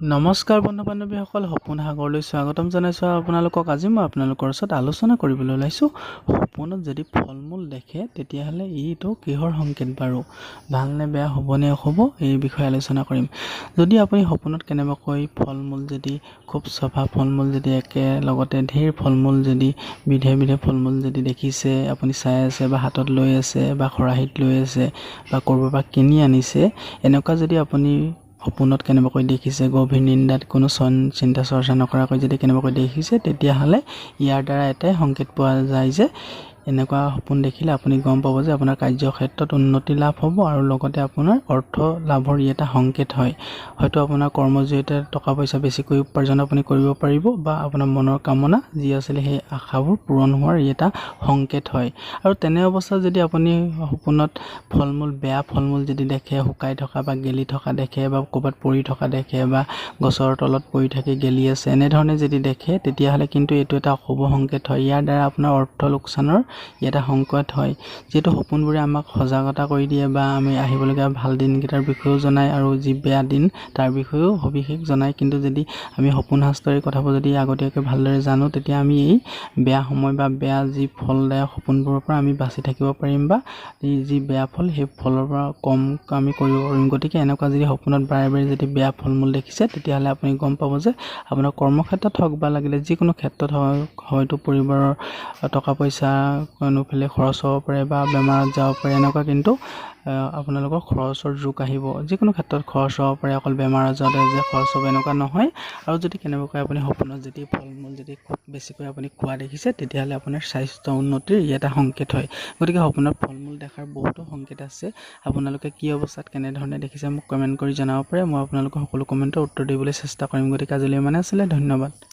নমস্কাৰ বন্ধু বান্ধৱীসকল সপোন সাগৰলৈ স্বাগতম জনাইছোঁ। আপোনালোকক আজি মই আপোনালোকৰ ওচৰত আলোচনা কৰিবলৈ ওলাইছোঁ। সপোনত যদি ফল মূল দেখে তেতিয়াহ'লে এইটো কিহৰ সংকেত বাৰু? ভালনে বেয়া হ'বনে অশুভ এই বিষয়ে আলোচনা কৰিম। যদি আপুনি সপোনত কেনেবাকৈ ফল মূল যদি খুব চফা ফল মূল যদি একেলগতে ধেৰ ফল মূল যদি বিধে বিধে ফল মূল যদি দেখিছে আপুনি চাই আছে বা হাতত লৈ আছে বা খৰাহীত লৈ আছে বা ক'ৰবাৰ পৰা কিনি আনিছে এনেকুৱা যদি আপুনি সপোনত কেনেবাকৈ দেখিছে গভীৰ নিন্দাত কোনো চন চিন্তা চৰ্চা নকৰাকৈ যদি কেনেবাকৈ দেখিছে তেতিয়াহ'লে ইয়াৰ দ্বাৰা এটাই সংকেত পোৱা যায় যে এনেকুৱা সপোন দেখিলে আপুনি গম পাব যে আপোনাৰ কাৰ্যক্ষেত্ৰত উন্নতি লাভ হ'ব আৰু লগতে আপোনাৰ অৰ্থ লাভৰ ই এটা সংকেত হয়। হয়তো আপোনাৰ কৰ্মৰ জৰিয়তে টকা পইচা বেছিকৈ উপাৰ্জন আপুনি কৰিব পাৰিব বা আপোনাৰ মনৰ কামনা যি আছিলে সেই আশাবোৰ পূৰণ হোৱাৰ ই এটা সংকেত হয়। আৰু তেনে অৱস্থাত যদি আপুনি সপোনত ফল মূল বেয়া ফল মূল যদি দেখে শুকাই থকা বা গেলি থকা দেখে বা ক'ৰবাত পৰি থকা দেখে বা গছৰ তলত পৰি থাকি গেলি আছে এনেধৰণে যদি দেখে তেতিয়াহ'লে কিন্তু এইটো এটা অশুভ সংকেত হয়। ইয়াৰ দ্বাৰা আপোনাৰ অৰ্থ লোকচানৰ এটা সংকেত হয়। যিহেতু সপোনবোৰে আমাক সজাগতা কৰি দিয়ে বা আমি আহিবলগীয়া ভাল দিনকেইটাৰ বিষয়েও জনায় আৰু যি বেয়া দিন তাৰ বিষয়েও সবিশেষ জনায়। কিন্তু যদি আমি সপোন শাস্ত্ৰৰ কথাবোৰ যদি আগতীয়াকৈ ভালদৰে জানো তেতিয়া আমি এই বেয়া সময় বা বেয়া যি ফলদায়ক সপোনবোৰৰ পৰা আমি বাচি থাকিব পাৰিম বা যি বেয়া ফল সেই ফলৰ পৰা কম আমি কৰিব পাৰিম। গতিকে এনেকুৱা যদি সপোনত বাৰে বাৰে যদি বেয়া ফল মূল দেখিছে তেতিয়াহ'লে আপুনি গম পাব যে আপোনাৰ কৰ্মক্ষেত্ৰত হওক বা লাগিলে যিকোনো ক্ষেত্ৰত হওক হয়তো পৰিবাৰৰ টকা পইচা কোনোফালে খৰচ হ'ব পাৰে বা বেমাৰত যাব পাৰে এনেকুৱা কিন্তু আপোনালোকৰ খৰচৰ যুগ আহিব। যিকোনো ক্ষেত্ৰত খৰচ হ'ব পাৰে অকল বেমাৰ আজাৰতে যে খৰচ হ'ব এনেকুৱা নহয়। আৰু যদি কেনেবাকৈ আপুনি সপোনত যদি ফল মূল যদি খুব বেছিকৈ আপুনি খোৱা দেখিছে তেতিয়াহ'লে আপোনাৰ স্বাস্থ্য উন্নতিৰ ই এটা সংকেত হয়। গতিকে সপোনত ফল মূল দেখাৰ বহুতো সংকেত আছে। আপোনালোকে কি অৱস্থাত কেনেধৰণে দেখিছে মোক কমেণ্ট কৰি জনাব পাৰে। মই আপোনালোকৰ সকলো কমেণ্টৰ উত্তৰ দিবলৈ চেষ্টা কৰিম। গতিকে আজিলৈ ইমানে আছিলে। ধন্যবাদ।